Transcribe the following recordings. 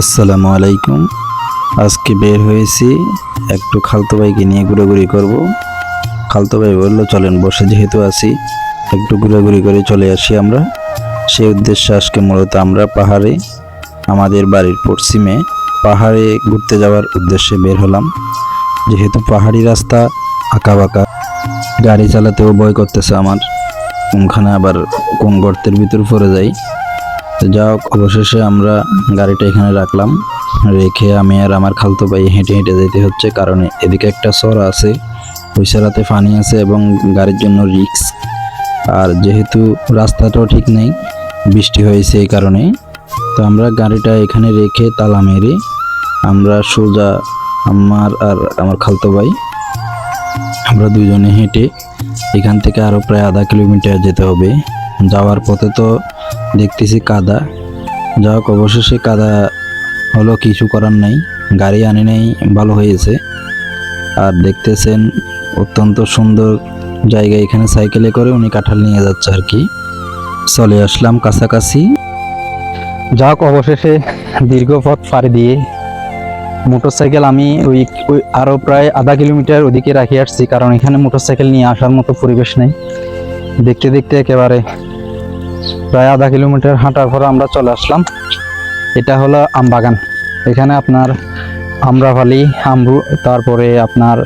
আসসালামু আলাইকুম। আজকে বের হয়েছি, একটু খালতো ভাইকে নিয়ে ঘোরাঘুরি করব। খালতো ভাই বলল, চলেন বসে যেহেতু আছি, একটু ঘোরাঘুরি করে চলে আসি আমরা। সেই উদ্দেশ্যে আজকে মূলত আমরা পাহাড়ে, আমাদের বাড়ির পশ্চিমে পাহাড়ে ঘুরতে যাওয়ার উদ্দেশ্যে বের হলাম। যেহেতু পাহাড়ি রাস্তা আঁকা বাঁকা গাড়ি চালাতেও ভয় করতেছে আমার। কোনখানে আবার কোন গর্তের ভিতর পড়ে যাই তো যা হোক, অবশেষে আমরা গাড়িটা এখানে রাখলাম। রেখে আমি আর আমার খালতো ভাই হেঁটে হেঁটে যেতে হচ্ছে, কারণ এদিকে একটা সর আছে। ওই সরাতে পানি আছে এবং গাড়ির জন্য রিক্স আর যেহেতু রাস্তাটাও ঠিক নেই, বৃষ্টি হয়েছে এই কারণে। তো আমরা গাড়িটা এখানে রেখে তালা মেরে আমরা সোজা আমার আর আমার খালতো ভাই, আমরা দুজনে হেঁটে এখান থেকে আরও প্রায় আধা কিলোমিটার যেতে হবে। যাওয়ার পথে তো দেখতেছি কাদা। যা হোক অবশেষে কাদা হলো, কিছু করার নাই। গাড়ি আনি নাই, ভালো হয়েছে। আর দেখতেছেন, অত্যন্ত সুন্দর জায়গা এখানে সাইকেলে করে উনি কাঁঠাল নিয়ে যাচ্ছে আর কি। চলে আসলাম কাছাকাছি। যাক, অবশেষে দীর্ঘ পথ পাড়ি দিয়ে মোটরসাইকেল আমি ওই ওই আরও প্রায় আধা কিলোমিটার ওদিকে রাখি আসছি, কারণ এখানে মোটরসাইকেল নিয়ে আসার মতো পরিবেশ নেই। দেখতে দেখতে একেবারে প্রায় আধা কিলোমিটার হাঁটার পর আমরা চলে আসলাম। এটা হলো আমবাগান। এখানে আপনার আমরাভালি আমরু তারপরে আপনার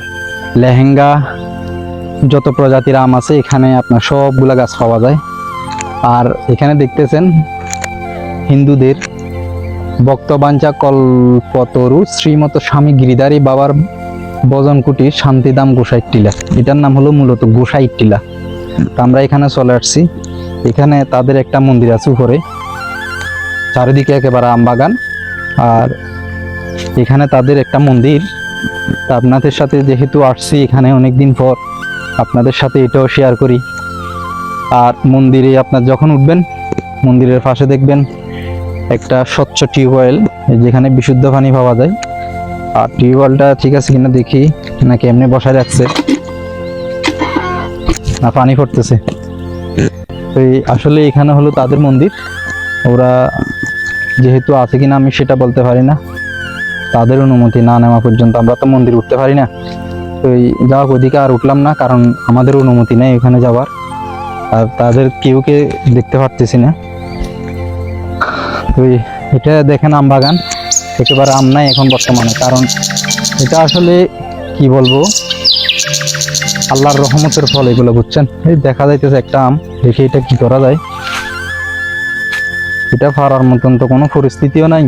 লেহেঙ্গা, যত প্রজাতির আম আছে, এখানে আপনার সবগুলা গাছ পাওয়া যায়। আর এখানে দেখতেছেন হিন্দুদের বক্তবাঞ্চা কল্পতরু শ্রীমত স্বামী গিরিধারী বাবার বজন কুটির শান্তিদাম গোসাই টিলা এটার নাম হলো মূলত গোসাই টিলা আমরা এখানে চলে আসছি। এখানে তাদের একটা মন্দির আছে উপরে। চারিদিকে একেবারে আমবাগান আর এখানে তাদের একটা মন্দির। আপনাদের সাথে যেহেতু আসছি এখানে অনেকদিন পর, আপনাদের সাথে এটাও শেয়ার করি। আর মন্দিরে আপনার যখন উঠবেন, মন্দিরের পাশে দেখবেন একটা স্বচ্ছ টিউবওয়েল যেখানে বিশুদ্ধ পানি পাওয়া যায়। আর টিউবওয়েলটা ঠিক আছে কিনা দেখি নাকি এমনি বসায় রাখছে। না পানি পড়তেছে। তো আসলে এখানে হলো তাদের মন্দির। ওরা যেহেতু আছে কিনা আমি সেটা বলতে পারি না। তাদের অনুমতি না নেওয়া পর্যন্ত আমরা তো মন্দির উঠতে পারি না। তো এই যাওয়া ওদিকে আর উঠলাম না, কারণ আমাদের অনুমতি নেই এখানে যাওয়ার। আর তাদের কেউকে দেখতে পারতেছি না। তো এটা দেখেন আম বাগান। একেবারে আম নাই এখন বর্তমানে, কারণ এটা আসলে কি বলব? আল্লাহর রহমতের ফল এগুলো বুঝছেন? এই দেখা যাইতেছে একটা আম, দেখি এটা কি করা যায়? এটা পারার মতন তো কোনো পরিস্থিতিও নাই।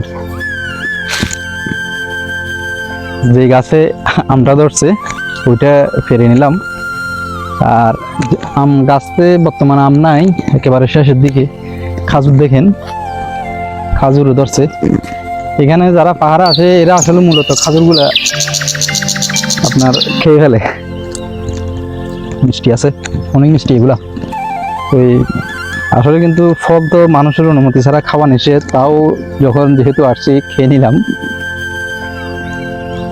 যে গাছে আমটা ধরছে, ওইটা ফেরে নিলাম। আর আম গাছে বর্তমানে আম নাই, একেবারে শেষের দিকে। খাজুর দেখেন, খাজুরও ধরছে। এখানে যারা পাহাড়ে আসে এরা আসলে মূলত খাজুরগুলা আপনার খেয়ে ফেলে। মিষ্টি আছে, অনেক মিষ্টি এগুলা। ওই, আসলে কিন্তু ফল তো মানুষের অনুমতি ছাড়া খাওয়া নিষেধ, তাও যখন যেহেতু আসছি, খেয়ে নিলাম।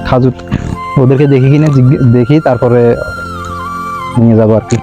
খাজুর ওদেরকে দেখি কিনে দেখি, তারপরে নিয়ে যাব আর কি।